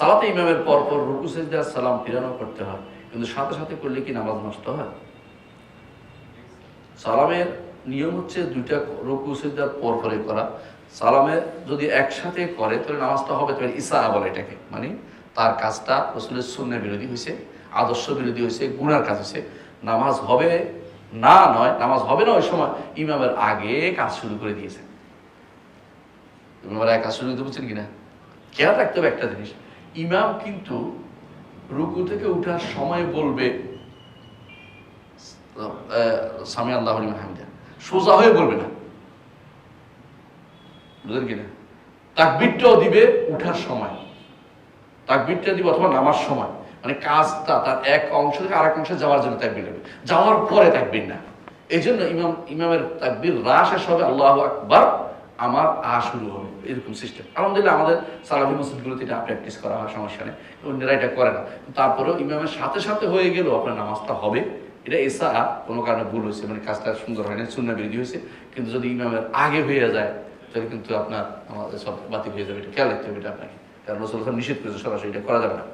সালাতে ইমামের পর পর রুকু সেজদার সালাম ফিরানো করতে হয়। কিন্তু সাথে সাথে করলে কি নামাজ নষ্ট হয়? সালামের নিয়ম হচ্ছে দুইটা রুকু সেজদার পর পরে করা। সালামের যদি একসাথে করে, তাহলে নামাজটা হবে তবে ইসা বলে এটাকে। মানে তার কাজটা রসুলের শূন্য বিরোধী হয়েছে, আদর্শ বিরোধী হয়েছে গুণার কাজ হয়েছে। নামাজ হবে না নয়, নামাজ হবে না ওই সময় ইমামের আগে কাজ শুরু করে দিয়েছে। ইমামের আগে কাজ শুরু করতে বুঝছেন কিনা? খেয়াল রাখতে হবে একটা জিনিস। ইমাম কিন্তু রুকু থেকে উঠার সময় বলবে, সামি আল্লাহ হামিদা, সোজা হয়ে বলবে না। বুঝলেন কিনা? তাকবিরটাও দিবে উঠার সময়। তাকবিরটা দিবে অথবা নামার সময়। মানে কাজটা তার এক অংশ থেকে আরেক অংশে যাওয়ার জন্য তাকবির দেবে যাওয়ার পরে তাকবির না। এই জন্য ইমাম, ইমামের তাকবির রা হবে আল্লাহ আকবার। আমার আ শুরু হবে, এরকম সিস্টেম আলহামদুলিল্লাহ, আমাদের সালাফি মসজিদগুলোতে এটা প্র্যাকটিস করা হয়, সমস্যা নেই। অন্যরা এটা করে না। তারপরেও ইমামের সাথে সাথে হয়ে গেলেও আপনার নামাজটা হবে। এটা এসা কোনো কারণে ভুল হয়েছে মানে কাজটা সুন্দর হয় না শূন্য বিরোধী হয়েছে। কিন্তু যদি ইমামের আগে হয়ে যায়, তাহলে কিন্তু আপনার আমাদের সব বাতিল হয়ে যাবে। এটা খেয়াল রাখতে হবে এটা আপনাকে। কারণ নিষেধ করেছে, সরাসরি এটা করা যাবে না।